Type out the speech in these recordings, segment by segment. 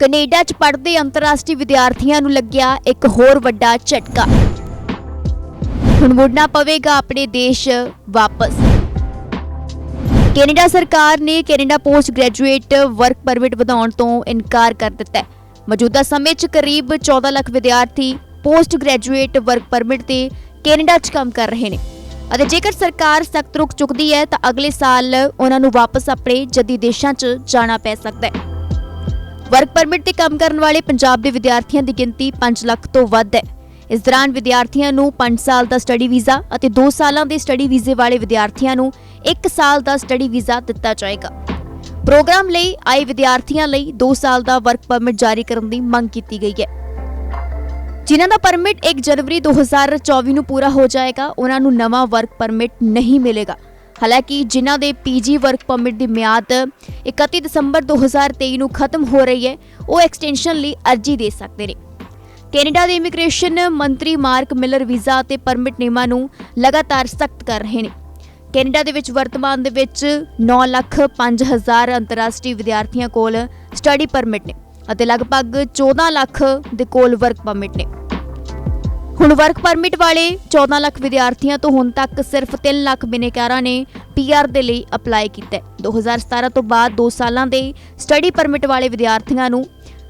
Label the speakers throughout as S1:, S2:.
S1: Canada 'ਚ ਪੜ੍ਹਦੇ ਅੰਤਰਰਾਸ਼ਟਰੀ ਵਿਦਿਆਰਥੀਆਂ ਨੂੰ ਲੱਗਿਆ ਇੱਕ ਹੋਰ ਵੱਡਾ ਝਟਕਾ। ਹੁਣ ਮੁੜਨਾ ਪਵੇਗਾ ਆਪਣੇ ਦੇਸ਼ ਵਾਪਸ। ਕੈਨੇਡਾ ਸਰਕਾਰ ਨੇ Canada post graduate work permit ਵਧਾਉਣ ਤੋਂ ਇਨਕਾਰ ਕਰ ਦਿੱਤਾ ਹੈ। ਮੌਜੂਦਾ ਸਮੇਂ 'ਚ ਕਰੀਬ 14 ਲੱਖ ਵਿਦਿਆਰਥੀ ਪੋਸਟ ਗ੍ਰੈਜੂਏਟ ਵਰਕ ਪਰਮਿਟ ਤੇ ਕੈਨੇਡਾ 'ਚ ਕੰਮ ਕਰ ਰਹੇ ਨੇ। ਅਤੇ ਜੇਕਰ ਸਰਕਾਰ ਸਖਤ ਰੁਕ ਚੁੱਕਦੀ ਹੈ ਤਾਂ ਅਗਲੇ ਸਾਲ ਉਹਨਾਂ ਨੂੰ ਵਾਪਸ ਆਪਣੇ ਜੱਦੀ ਦੇਸ਼ਾਂ 'ਚ ਜਾਣਾ ਪੈ ਸਕਦਾ ਹੈ। ਵਰਕ ਪਰਮਿਟ ਤੇ ਕੰਮ ਕਰਨ ਵਾਲੇ ਪੰਜਾਬ ਦੇ ਵਿਦਿਆਰਥੀਆਂ ਦੀ ਗਿਣਤੀ 5 ਲੱਖ ਤੋਂ ਵੱਧ ਹੈ। ਇਸ ਦੌਰਾਨ ਵਿਦਿਆਰਥੀਆਂ ਨੂੰ 5 ਸਾਲ ਦਾ ਸਟੱਡੀ ਵੀਜ਼ਾ ਅਤੇ 2 ਸਾਲਾਂ ਦੇ ਸਟੱਡੀ ਵੀਜ਼ੇ ਵਾਲੇ ਵਿਦਿਆਰਥੀਆਂ ਨੂੰ 1 ਸਾਲ ਦਾ ਸਟੱਡੀ ਵੀਜ਼ਾ ਦਿੱਤਾ ਜਾਏਗਾ। ਪ੍ਰੋਗਰਾਮ ਲਈ ਆਏ ਵਿਦਿਆਰਥੀਆਂ ਲਈ 2 ਸਾਲ ਦਾ ਵਰਕ ਪਰਮਿਟ ਜਾਰੀ ਕਰਨ ਦੀ ਮੰਗ ਕੀਤੀ ਗਈ ਹੈ। ਜਿਨ੍ਹਾਂ ਦਾ ਪਰਮਿਟ 1 ਜਨਵਰੀ 2024 ਨੂੰ ਪੂਰਾ ਹੋ ਜਾਏਗਾ, ਉਹਨਾਂ ਨੂੰ ਨਵਾਂ ਵਰਕ ਪਰਮਿਟ ਨਹੀਂ ਮਿਲੇਗਾ। ਹਾਲਾਂਕਿ ਜਿਨ੍ਹਾਂ ਦੇ ਪੀਜੀ ਵਰਕ ਪਰਮਿਟ ਦੀ ਮਿਆਦ 31 ਦਸੰਬਰ 2023 ਨੂੰ ਖਤਮ ਹੋ ਰਹੀ ਹੈ, ਉਹ ਐਕਸਟੈਂਸ਼ਨ ਲਈ ਅਰਜ਼ੀ ਦੇ ਸਕਦੇ ਨੇ। ਕੈਨੇਡਾ ਦੇ ਇਮੀਗ੍ਰੇਸ਼ਨ ਮੰਤਰੀ ਮਾਰਕ ਮਿਲਰ ਵੀਜ਼ਾ ਅਤੇ ਪਰਮਿਟ ਨਿਯਮਾਂ ਨੂੰ ਲਗਾਤਾਰ ਸਖਤ ਕਰ ਰਹੇ ਨੇ। ਕੈਨੇਡਾ ਦੇ ਵਿੱਚ ਵਰਤਮਾਨ ਦੇ ਵਿੱਚ 9 ਲੱਖ 5000 ਅੰਤਰਰਾਸ਼ਟਰੀ ਵਿਦਿਆਰਥੀਆਂ ਕੋਲ ਸਟੱਡੀ ਪਰਮਿਟ ਨੇ ਅਤੇ ਲਗਭਗ 14 ਲੱਖ ਦੇ ਕੋਲ ਵਰਕ ਪਰਮਿਟ ਨੇ। ਹੁਣ ਵਰਕ ਪਰਮਿਟ ਵਾਲੇ 14 ਲੱਖ ਵਿਦਿਆਰਥੀਆਂ ਤੋਂ ਹੁਣ ਤੱਕ ਸਿਰਫ 3 ਲੱਖ ਬਿਨੇਕਾਰਾਂ ਨੇ ਪੀਆਰ ਦੇ ਲਈ ਅਪਲਾਈ ਕੀਤਾ ਹੈ। 2017 ਤੋਂ ਬਾਅਦ 2 ਸਾਲਾਂ ਦੇ ਸਟੱਡੀ ਪਰਮਿਟ ਵਾਲੇ ਵਿਦਿਆਰਥੀਆਂ ਨੂੰ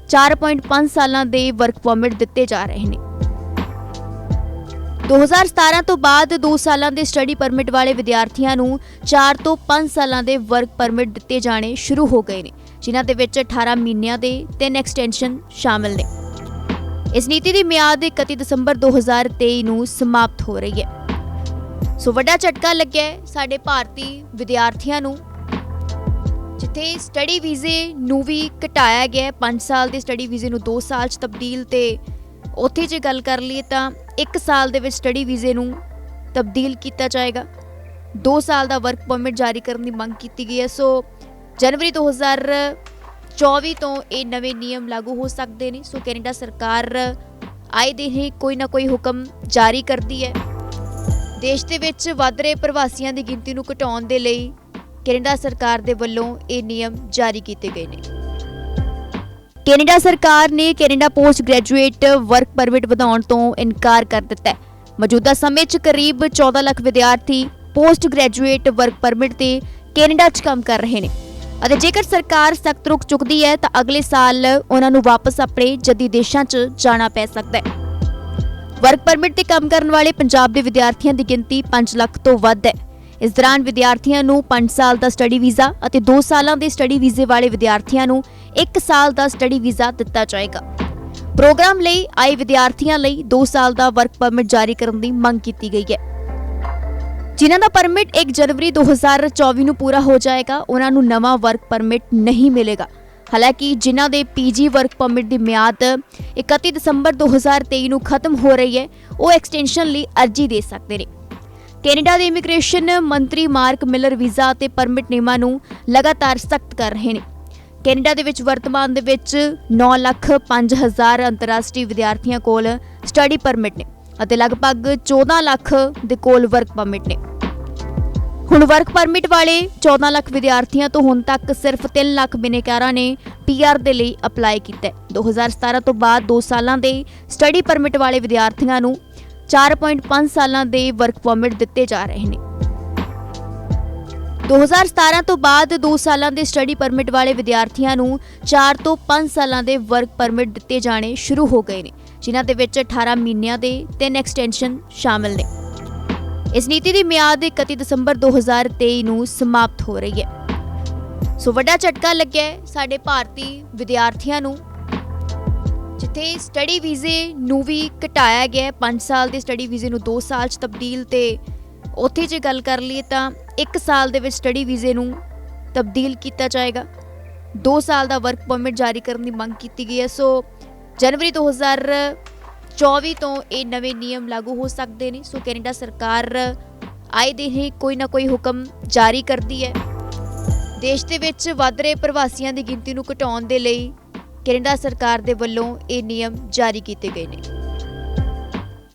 S1: 4.5 ਸਾਲਾਂ ਦੇ ਵਰਕ ਪਰਮਿਟ ਦਿੱਤੇ ਜਾ ਰਹੇ ਨੇ। 2017 ਤੋਂ ਬਾਅਦ 2 ਸਾਲਾਂ ਦੇ ਸਟੱਡੀ ਪਰਮਿਟ ਵਾਲੇ ਵਿਦਿਆਰਥੀਆਂ ਨੂੰ 4 ਤੋਂ 5 ਸਾਲਾਂ ਦੇ ਵਰਕ ਪਰਮਿਟ ਦਿੱਤੇ ਜਾਣੇ ਸ਼ੁਰੂ ਹੋ ਗਏ ਨੇ, ਜਿਨ੍ਹਾਂ ਦੇ ਵਿੱਚ 18 ਮਹੀਨਿਆਂ ਦੇ ਤਿੰਨ ਐਕਸਟੈਂਸ਼ਨ ਸ਼ਾਮਲ ਨੇ। ਇਸ ਨੀਤੀ ਦੀ ਮਿਆਦ 31 ਦਸੰਬਰ 2023 ਨੂੰ ਸਮਾਪਤ ਹੋ ਰਹੀ ਹੈ। ਸੋ ਵੱਡਾ ਝਟਕਾ ਲੱਗਿਆ ਸਾਡੇ ਭਾਰਤੀ ਵਿਦਿਆਰਥੀਆਂ ਨੂੰ, ਜਿੱਥੇ ਸਟੱਡੀ ਵੀਜ਼ੇ ਨੂੰ ਵੀ ਘਟਾਇਆ ਗਿਆ ਹੈ। 5 ਸਾਲ ਦੇ ਸਟੱਡੀ ਵੀਜ਼ੇ ਨੂੰ 2 ਸਾਲ 'ਚ ਤਬਦੀਲ ਤੇ ਉੱਥੇ ਜੇ ਗੱਲ ਕਰ ਲਈਏ ਤਾਂ 1 ਸਾਲ ਦੇ ਵਿੱਚ ਸਟੱਡੀ ਵੀਜ਼ੇ ਨੂੰ ਤਬਦੀਲ ਕੀਤਾ ਜਾਏਗਾ। 2 ਸਾਲ ਦਾ ਵਰਕ ਪਰਮਿਟ ਜਾਰੀ ਕਰਨ ਦੀ ਮੰਗ ਕੀਤੀ ਗਈ ਹੈ। ਸੋ ਜਨਵਰੀ 2024 ਤੋਂ ਇਹ ਨਵੇਂ ਨਿਯਮ ਲਾਗੂ ਹੋ ਸਕਦੇ ਨੇ। ਸੋ ਕੈਨੇਡਾ ਸਰਕਾਰ ਆਏ ਦਿਨ ਹੀ ਕੋਈ ਨਾ ਕੋਈ ਹੁਕਮ ਜਾਰੀ ਕਰਦੀ ਹੈ। ਦੇਸ਼ ਦੇ ਵਿੱਚ ਵੱਧ ਰਹੇ ਪ੍ਰਵਾਸੀਆਂ ਦੀ ਗਿਣਤੀ ਨੂੰ ਘਟਾਉਣ ਦੇ ਲਈ ਕੈਨੇਡਾ ਸਰਕਾਰ ਦੇ ਵੱਲੋਂ ਇਹ ਨਿਯਮ ਜਾਰੀ ਕੀਤੇ ਗਏ ਨੇ। ਕੈਨੇਡਾ ਸਰਕਾਰ ਨੇ Canada post graduate work permit ਵਧਾਉਣ ਤੋਂ ਇਨਕਾਰ ਕਰ ਦਿੱਤਾ ਹੈ। ਮੌਜੂਦਾ ਸਮੇਂ 'ਚ ਕਰੀਬ 14 ਲੱਖ ਵਿਦਿਆਰਥੀ ਪੋਸਟ ਗ੍ਰੈਜੂਏਟ ਵਰਕ ਪਰਮਿਟ ਤੇ ਕੈਨੇਡਾ 'ਚ ਕੰਮ ਕਰ ਰਹੇ ਨੇ। ਅਤੇ ਜੇਕਰ ਸਰਕਾਰ ਸਖਤ ਰੁਖ ਚੁੱਕਦੀ ਹੈ, ਤਾਂ ਅਗਲੇ ਸਾਲ ਉਹਨਾਂ ਨੂੰ ਵਾਪਸ ਆਪਣੇ ਜੱਦੀ ਦੇਸ਼ਾਂ 'ਚ ਜਾਣਾ ਪੈ ਸਕਦਾ ਹੈ। ਵਰਕ ਪਰਮਿਟ ਤੇ ਕੰਮ ਕਰਨ ਵਾਲੇ ਪੰਜਾਬ ਦੇ ਵਿਦਿਆਰਥੀਆਂ ਦੀ ਗਿਣਤੀ 5 ਲੱਖ ਤੋਂ ਵੱਧ ਹੈ। ਇਸ ਦੌਰਾਨ ਵਿਦਿਆਰਥੀਆਂ ਨੂੰ 5 ਸਾਲ ਦਾ ਸਟੱਡੀ ਵੀਜ਼ਾ ਅਤੇ 2 ਸਾਲਾਂ ਦੇ ਸਟੱਡੀ ਵੀਜ਼ੇ ਵਾਲੇ ਵਿਦਿਆਰਥੀਆਂ ਨੂੰ 1 ਸਾਲ ਦਾ ਸਟੱਡੀ ਵੀਜ਼ਾ ਦਿੱਤਾ ਜਾਏਗਾ। ਪ੍ਰੋਗਰਾਮ ਲਈ ਆਏ ਵਿਦਿਆਰਥੀਆਂ ਲਈ 2 ਸਾਲ ਦਾ ਵਰਕ ਪਰਮਿਟ ਜਾਰੀ ਕਰਨ ਦੀ ਮੰਗ ਕੀਤੀ ਗਈ ਹੈ। ਜਿਨ੍ਹਾਂ ਦਾ ਪਰਮਿਟ 1 ਜਨਵਰੀ 2024 ਨੂੰ ਪੂਰਾ ਹੋ ਜਾਏਗਾ, ਉਹਨਾਂ ਨੂੰ ਨਵਾਂ ਵਰਕ ਪਰਮਿਟ ਨਹੀਂ ਮਿਲੇਗਾ। ਹਾਲਾਂਕਿ ਜਿਨ੍ਹਾਂ ਦੇ ਪੀਜੀ ਵਰਕ ਪਰਮਿਟ ਦੀ ਮਿਆਦ 31 ਦਸੰਬਰ 2023 ਨੂੰ ਖਤਮ ਹੋ ਰਹੀ ਹੈ, ਉਹ ਐਕਸਟੈਂਸ਼ਨ ਲਈ ਅਰਜ਼ੀ ਦੇ ਸਕਦੇ ਨੇ। ਕੈਨੇਡਾ ਦੇ ਇਮੀਗ੍ਰੇਸ਼ਨ ਮੰਤਰੀ ਮਾਰਕ ਮਿਲਰ ਵੀਜ਼ਾ ਅਤੇ ਪਰਮਿਟ ਨਿਯਮਾਂ ਨੂੰ ਲਗਾਤਾਰ ਸਖਤ ਕਰ ਰਹੇ ਨੇ। ਕੈਨੇਡਾ ਦੇ ਵਿੱਚ ਵਰਤਮਾਨ ਦੇ ਵਿੱਚ 9 ਲੱਖ 5000 ਅੰਤਰਰਾਸ਼ਟਰੀ ਵਿਦਿਆਰਥੀਆਂ ਕੋਲ ਸਟੱਡੀ ਪਰਮਿਟ ਨੇ ਅਤੇ ਲਗਭਗ 14 ਲੱਖ ਦੇ ਕੋਲ ਵਰਕ ਪਰਮਿਟ ਨੇ। ਹੁਣ ਵਰਕ ਪਰਮਿਟ ਵਾਲੇ 14 ਲੱਖ ਵਿਦਿਆਰਥੀਆਂ ਤੋਂ ਹੁਣ ਤੱਕ ਸਿਰਫ 3 ਲੱਖ ਬਿਨੇਕਾਰਾਂ ਨੇ ਪੀਆਰ ਦੇ ਲਈ ਅਪਲਾਈ ਕੀਤਾ ਹੈ। 2017 ਤੋਂ ਬਾਅਦ 2 ਸਾਲਾਂ ਦੇ ਸਟੱਡੀ ਪਰਮਿਟ ਵਾਲੇ ਵਿਦਿਆਰਥੀਆਂ ਨੂੰ 4.5 ਸਾਲਾਂ ਦੇ ਵਰਕ ਪਰਮਿਟ ਦਿੱਤੇ ਜਾ ਰਹੇ ਨੇ। 2017 ਤੋਂ ਬਾਅਦ 2 ਸਾਲਾਂ ਦੇ ਸਟੱਡੀ ਪਰਮਿਟ ਵਾਲੇ ਵਿਦਿਆਰਥੀਆਂ ਨੂੰ 4 ਤੋਂ 5 ਸਾਲਾਂ ਦੇ ਵਰਕ ਪਰਮਿਟ ਦਿੱਤੇ ਜਾਣੇ ਸ਼ੁਰੂ ਹੋ ਗਏ ਨੇ, ਜਿਨ੍ਹਾਂ ਦੇ ਵਿੱਚ 18 ਮਹੀਨਿਆਂ ਦੇ ਤਿੰਨ ਐਕਸਟੈਂਸ਼ਨ ਸ਼ਾਮਲ ਨੇ। ਇਸ ਨੀਤੀ ਦੀ ਮਿਆਦ 31 ਦਸੰਬਰ 2023 ਨੂੰ ਸਮਾਪਤ ਹੋ ਰਹੀ ਹੈ। ਸੋ ਵੱਡਾ ਝਟਕਾ ਲੱਗਿਆ ਸਾਡੇ ਭਾਰਤੀ ਵਿਦਿਆਰਥੀਆਂ ਨੂੰ, ਜਿੱਥੇ ਸਟੱਡੀ ਵੀਜ਼ੇ ਨੂੰ ਵੀ ਘਟਾਇਆ ਗਿਆ ਹੈ। 5 ਸਾਲ ਦੇ ਸਟੱਡੀ ਵੀਜ਼ੇ ਨੂੰ 2 ਸਾਲ 'ਚ ਤਬਦੀਲ ਤੇ ਉੱਥੇ ਜੇ ਗੱਲ ਕਰ ਲਈਏ ਤਾਂ 1 ਸਾਲ ਦੇ ਵਿੱਚ ਸਟੱਡੀ ਵੀਜ਼ੇ ਨੂੰ ਤਬਦੀਲ ਕੀਤਾ ਜਾਏਗਾ। 2 ਸਾਲ ਦਾ ਵਰਕ ਪਰਮਿਟ ਜਾਰੀ ਕਰਨ ਦੀ ਮੰਗ ਕੀਤੀ ਗਈ ਹੈ। ਸੋ ਜਨਵਰੀ 2024 ਤੋਂ ਇਹ ਨਵੇਂ ਨਿਯਮ ਲਾਗੂ ਹੋ ਸਕਦੇ ਨੇ। ਸੋ ਕੈਨੇਡਾ ਸਰਕਾਰ ਆਏ ਦਿਨ ਹੀ ਕੋਈ ਨਾ ਕੋਈ ਹੁਕਮ ਜਾਰੀ ਕਰਦੀ ਹੈ। ਦੇਸ਼ ਦੇ ਵਿੱਚ ਵੱਧ ਰਹੇ ਪ੍ਰਵਾਸੀਆਂ ਦੀ ਗਿਣਤੀ ਨੂੰ ਘਟਾਉਣ ਦੇ ਲਈ ਕੈਨੇਡਾ ਸਰਕਾਰ ਦੇ ਵੱਲੋਂ ਇਹ ਨਿਯਮ ਜਾਰੀ ਕੀਤੇ ਗਏ ਨੇ।